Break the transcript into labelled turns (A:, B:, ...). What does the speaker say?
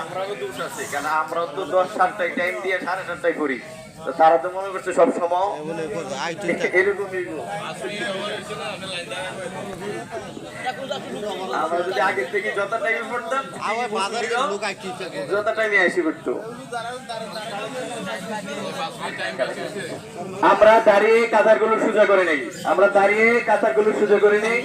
A: আমরাও দোষ আছে কারণ আমরা তো দশ সাতটায় টাইম দিয়ে সাড়ে সাতটায় করি তারা তো মনে করছে সব সময় আমরা যদি আগের থেকে যত টাইমে পড়তাম যত টাইমে আসি করতো আমরা দাঁড়িয়ে সোজা করে নেই। আমরা দাঁড়িয়ে কাতারগুলো সোজা করে নেই।